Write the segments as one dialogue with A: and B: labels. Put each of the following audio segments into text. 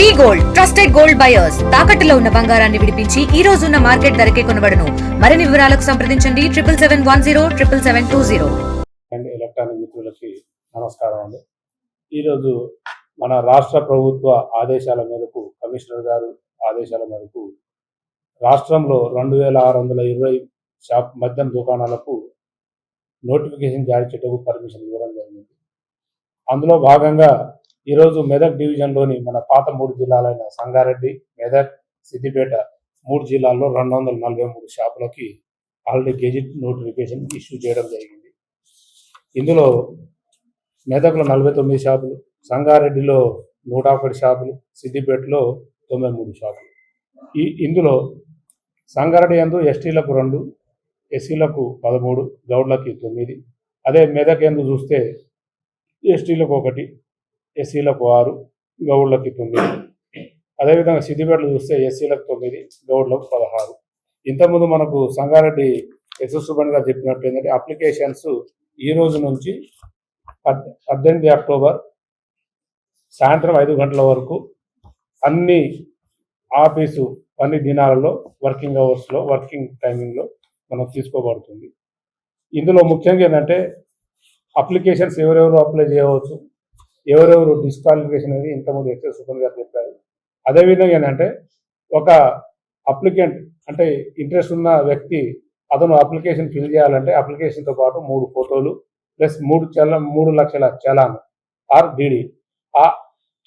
A: వి gold trusted gold buyers. తాకట్టులో ఉన్న బంగారాన్ని విడిపించి ఈ రోజు ఉన్న మార్కెట్ ధరకే కొనబడను. మరిన్ని వివరాలకు సంప్రదించండి triple seven one zero triple seven two zero.
B: Electronic మిత్రులకి నమస్కారం అండి. ఈరోజు మన రాష్ట్ర ప్రభుత్వ ఆదేశాల మేరకు కమిషనర్ గారు ఆదేశాల మేరకు రాష్ట్రంలో రెండు వేల ఆరు వందల ఇరవై షాప్ మద్యం దుకాణాలకు నోటిఫికేషన్ జారీ చేయటకు పర్మిషన్ ఇవ్వడం జరిగింది. అందులో భాగంగా ఈరోజు మెదక్ డివిజన్లోని మన పాత మూడు జిల్లాలైన సంగారెడ్డి మెదక్ సిద్దిపేట మూడు జిల్లాల్లో రెండు వందల నలభై మూడు షాపులకి ఆల్రెడీ గెజిట్ నోటిఫికేషన్ ఇష్యూ చేయడం జరిగింది. ఇందులో మెదక్లో నలభై తొమ్మిది షాపులు సంగారెడ్డిలో నూట ఒకటి షాపులు సిద్దిపేటలో తొంభై మూడు షాపులు. ఈ ఇందులో సంగారెడ్డి యందు ఎస్టీలకు రెండు ఎస్సీలకు పదమూడు గౌడ్లకి తొమ్మిది. అదే మెదక్ ఎందు చూస్తే ఎస్టీలకు ఒకటి ఎస్సీలకు ఆరు గౌడ్లకి తొమ్మిది. అదేవిధంగా సిద్దిపేటలో చూస్తే ఎస్సీలకు తొమ్మిది గౌడ్లకు పదహారు. ఇంతకుముందు మనకు సంగారెడ్డి ఎస్ఎస్ సుబ్బన్ గారు చెప్పినట్టు ఏంటంటే అప్లికేషన్స్ ఈ రోజు నుంచి పద్ పద్దెనిమిది అక్టోబర్ సాయంత్రం ఐదు గంటల వరకు అన్ని ఆఫీసు పని దినాలలో వర్కింగ్ అవర్స్లో వర్కింగ్ టైమింగ్లో మనం తీసుకోబడుతుంది. ఇందులో ముఖ్యంగా ఏంటంటే అప్లికేషన్స్ ఎవరెవరు అప్లై చేయవచ్చు ఎవరెవరు డిస్క్వాలిఫికేషన్ అనేది ఇంతకుముందు ఎక్సెస్ సుపన్ గారు చెప్పారు. అదేవిధంగా ఏంటంటే ఒక అప్లికెంట్ అంటే ఇంట్రెస్ట్ ఉన్న వ్యక్తి అతను అప్లికేషన్ ఫిల్ చేయాలంటే అప్లికేషన్తో పాటు మూడు ఫోటోలు ప్లస్ మూడు చల మూడు లక్షల చలాన్ ఆర్ డిడి. ఆ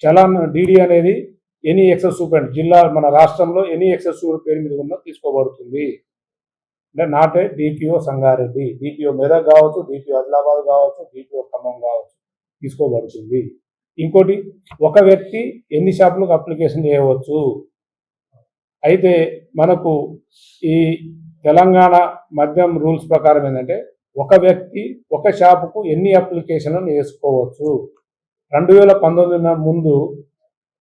B: చలాన్ డిడి అనేది ఎనీ ఎక్సెస్ సూపెంట్ జిల్లా మన రాష్ట్రంలో ఎనీ ఎక్సెస్ సూపర్ పేరు మీద ఉన్న తీసుకోబడుతుంది. అంటే నాటే డిపిఓ సంగారెడ్డి డిపిఓ మెదక్ కావచ్చు డిపిఓ ఆదిలాబాద్ కావచ్చు డిపిఓ ఖమ్మం కావచ్చు. తీసుకోబడుతుంది. ఇంకోటి ఒక వ్యక్తి ఎన్ని షాపులకు అప్లికేషన్ చేయవచ్చు? అయితే మనకు ఈ తెలంగాణ మద్యం రూల్స్ ప్రకారం ఏంటంటే ఒక వ్యక్తి ఒక షాపుకు ఎన్ని అప్లికేషన్లను వేసుకోవచ్చు? రెండు వేల పంతొమ్మిది ముందు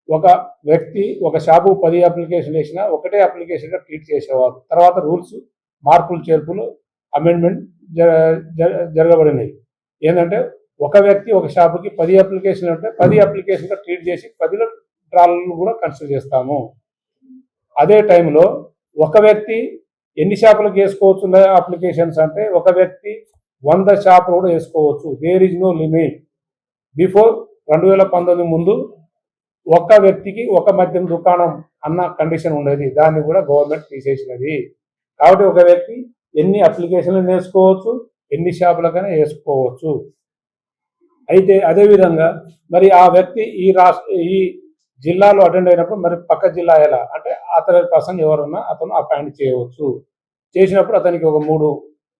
B: ఒక వ్యక్తి ఒక షాపు పది అప్లికేషన్ వేసినా ఒకటే అప్లికేషన్గా ట్రీట్ చేసేవారు. తర్వాత రూల్స్ మార్పులు చేర్పులు అమెండ్మెంట్ జరగబడినాయి. ఏంటంటే ఒక వ్యక్తి ఒక షాపుకి పది అప్లికేషన్లు ఉంటే పది అప్లికేషన్లో ట్రీట్ చేసి పదిలో డ్రాలను కూడా కన్సిడర్ చేస్తాము. అదే టైంలో ఒక వ్యక్తి ఎన్ని షాపులకు వేసుకోవచ్చు అప్లికేషన్స్ అంటే ఒక వ్యక్తి వంద షాపులు కూడా వేసుకోవచ్చు. There is no limit before రెండు వేల పంతొమ్మిది ముందు ఒక్క వ్యక్తికి ఒక మద్యం దుకాణం అన్న కండిషన్ ఉండేది. దాన్ని కూడా గవర్నమెంట్ తీసేసినది. కాబట్టి ఒక వ్యక్తి ఎన్ని అప్లికేషన్లు వేసుకోవచ్చు ఎన్ని షాపులకైనా వేసుకోవచ్చు. అయితే అదేవిధంగా మరి ఆ వ్యక్తి ఈ రాష్ట్ర ఈ జిల్లాలో అటెండ్ అయినప్పుడు మరి పక్క జిల్లా ఎలా? అంటే అతని పర్సన్ ఎవరున్నా అతను అపాయింట్ చేయవచ్చు. చేసినప్పుడు అతనికి ఒక మూడు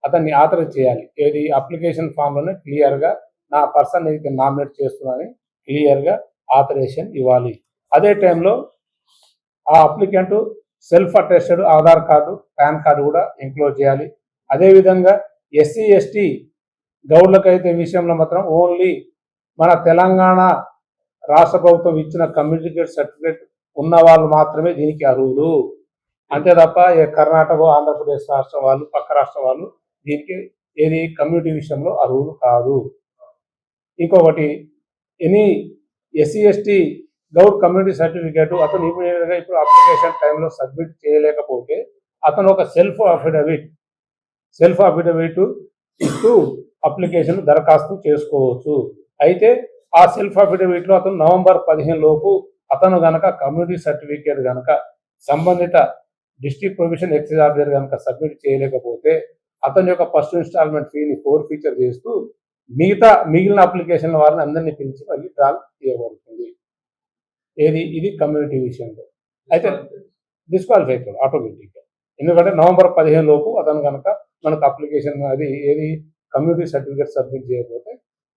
B: అతన్ని ఆథరైజ్ చేయాలి. ఏది? అప్లికేషన్ ఫామ్లోనే క్లియర్గా నా పర్సన్ అయితే నామినేట్ చేస్తున్నానని క్లియర్గా ఆథరైజేషన్ ఇవ్వాలి. అదే టైంలో ఆ applicant self attested Aadhaar card PAN card కూడా ఇంక్లోజ్ చేయాలి. అదేవిధంగా ఎస్సీ ఎస్టీ గౌడ్లకైతే విషయంలో మాత్రం ఓన్లీ మన తెలంగాణ రాష్ట్ర ప్రభుత్వం ఇచ్చిన కమ్యూనికేట్ సర్టిఫికేట్ ఉన్న వాళ్ళు మాత్రమే దీనికి అర్హులు. అంతే తప్ప ఏ కర్ణాటక ఆంధ్రప్రదేశ్ రాష్ట్రం వాళ్ళు పక్క రాష్ట్రం వాళ్ళు దీనికి ఏది కమ్యూనిటీ విషయంలో అర్హులు కాదు. ఇంకొకటి any SC ST Goud community certificate అతను ఇమీడియట్గా ఇప్పుడు అప్లికేషన్ టైంలో సబ్మిట్ చేయలేకపోతే అతను ఒక సెల్ఫ్ అఫిడవిట్ సెల్ఫ్ అఫిడవిట్ ఇస్తూ అప్లికేషన్ దరఖాస్తు చేసుకోవచ్చు. అయితే ఆ సెల్ఫ్ అఫిడవిట్లో అతను నవంబర్ పదిహేను లోపు అతను గనక కమ్యూనిటీ సర్టిఫికేట్ గనక సంబంధిత డిస్ట్రిక్ట్ ప్రొవిషన్ ఎక్సైజ్ ఆఫీసర్ కనుక సబ్మిట్ చేయలేకపోతే అతని యొక్క ఫస్ట్ ఇన్స్టాల్మెంట్ ఫీని ఫోర్ ఫీచర్ చేస్తూ మిగతా మిగిలిన అప్లికేషన్ల వారిని అందరినీ పిలిచి మళ్ళీ డ్రా చేయబడుతుంది. ఏది? ఇది కమ్యూనిటీ విషయంలో. అయితే డిస్క్వాలిఫై అవుతాడు ఆటోమేటిక్గా ఎందుకంటే నవంబర్ పదిహేను లోపు అతను కనుక మనకు అప్లికేషన్ అది ఏది? కమ్యూనిటీ సర్టిఫికేట్ సబ్మిట్ చేయకపోతే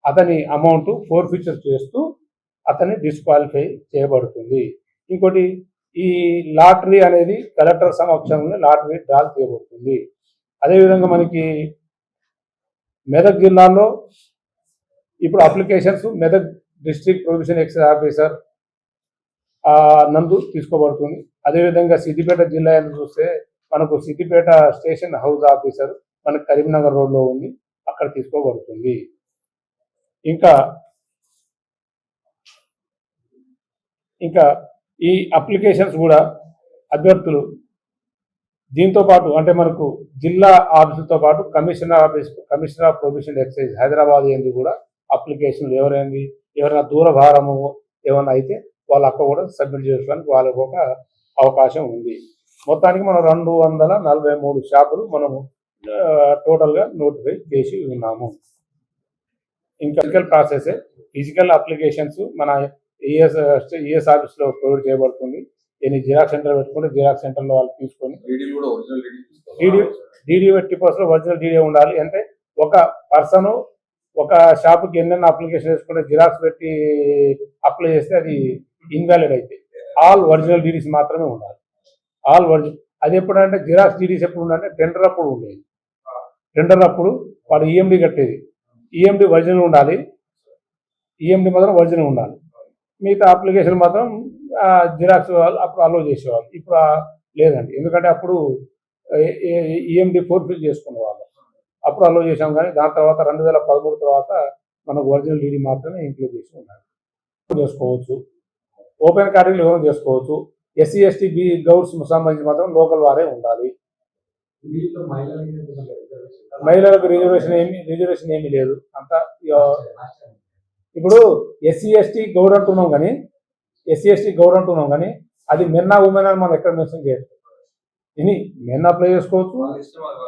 B: అతని అమౌంట్ ఫోర్ ఫీచర్ చేస్తూ అతన్ని డిస్క్వాలిఫై చేయబడుతుంది. ఇంకోటి ఈ లాటరీ అనేది కలెక్టర్ సమక్షంలో లాటరీ డ్రాల్ చేయబడుతుంది. అదేవిధంగా మనకి మెదక్ జిల్లాలో ఇప్పుడు applications Medak district provision excise officer నందు తీసుకోబడుతుంది. అదేవిధంగా సిద్దిపేట జిల్లా చూస్తే మనకు సిద్దిపేట స్టేషన్ హౌస్ ఆఫీసర్ మనకు కరీంనగర్ రోడ్లో ఉంది. అక్కడ తీసుకోబడుతుంది. ఇంకా ఇంకా ఈ అప్లికేషన్స్ కూడా అభ్యర్థులు దీంతో పాటు అంటే మనకు జిల్లా ఆఫీసుతో పాటు commissioner office commissioner of professional excise Hyderabad ఏంది కూడా అప్లికేషన్లు ఎవరైంది ఎవరైనా దూరభారము ఏమైనా అయితే వాళ్ళు అక్కడ కూడా సబ్మిట్ చేసుకోవడానికి వాళ్ళకు ఒక అవకాశం ఉంది. మొత్తానికి మనం రెండు వందల నలభై మూడు షాపులు మనము టోటల్గా నోటిఫై చేసి ఉన్నాము. ఇంకా ఫిజికల్ ప్రాసెస్. ఫిజికల్ అప్లికేషన్స్ మన ఈఎస్ ఈఎస్ ఆఫీస్లో ప్రొవైడ్ చేయబడుతుంది. ఎన్ని జిరాక్స్ సెంటర్ పెట్టుకుంటే జిరాక్స్ సెంటర్లో వాళ్ళు తీసుకొని
C: డీడీ డీడీ
B: ఎట్టి పర్సెంట్ ఒరిజినల్ డీడీ ఉండాలి. అంటే ఒక పర్సన్ ఒక షాప్కి ఎన్నెన్న అప్లికేషన్ వేసుకుంటే జిరాక్స్ పెట్టి అప్లై చేస్తే అది ఇన్వాలిడ్ అయితే ఆల్ ఒరిజినల్ డీడీస్ మాత్రమే ఉండాలి. ఆల్ ఒరిజినల్ అది ఎప్పుడంటే జిరాక్స్ జీడీస్ ఎప్పుడు ఉండాలంటే టెండర్ అప్పుడు ఉండేది. టెండర్ అప్పుడు వాడు ఈఎండి కట్టేది. ఈఎండి ఒరిజినల్ ఉండాలి. ఈఎండి మాత్రం ఒరిజినల్ ఉండాలి. మిగతా అప్లికేషన్ మాత్రం జిరాక్స్ వాళ్ళు అప్పుడు అలో చేసేవాళ్ళు. ఇప్పుడు లేదండి. ఎందుకంటే అప్పుడు ఈఎండి ఫోర్ఫిల్ చేసుకునే వాళ్ళు అప్పుడు అలో చేసాం కానీ దాని తర్వాత రెండు వేల పదమూడు తర్వాత మనకు ఒరిజినల్ డీడీ మాత్రమే ఇంక్లూడ్ చేసి ఉన్నారు. చేసుకోవచ్చు. ఓపెన్ కేటగిరీలో ఎవరు చేసుకోవచ్చు? ఎస్సీ ఎస్టీ బి గౌడ్స్ సంబంధించి మాత్రం లోకల్ వారే ఉండాలి.
C: మహిళలకి రిజర్వేషన్?
B: ఏమి రిజర్వేషన్ ఏమీ లేదు. అంతా. ఇప్పుడు ఎస్సీ ఎస్టీ గౌడ్ అంటున్నాం కానీ ఎస్సీ ఎస్టీ గౌడ్ అంటున్నాం కానీ అది మెన్నా ఉమెన్ అని మనం ఎక్కడ మెన్షన్ చేయలేదు. ఇది మెన్ అప్లై చేసుకోవచ్చు.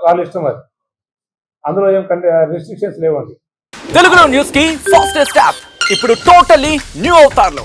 C: వాళ్ళ ఇష్టం అది.
B: అందులో ఏం కంటే రెస్ట్రిక్షన్స్ లేవండి.
D: తెలుగులో న్యూస్కి ఫాస్టెస్ట్ యాప్ ఇప్పుడు టోటలీ న్యూ అవతార్లో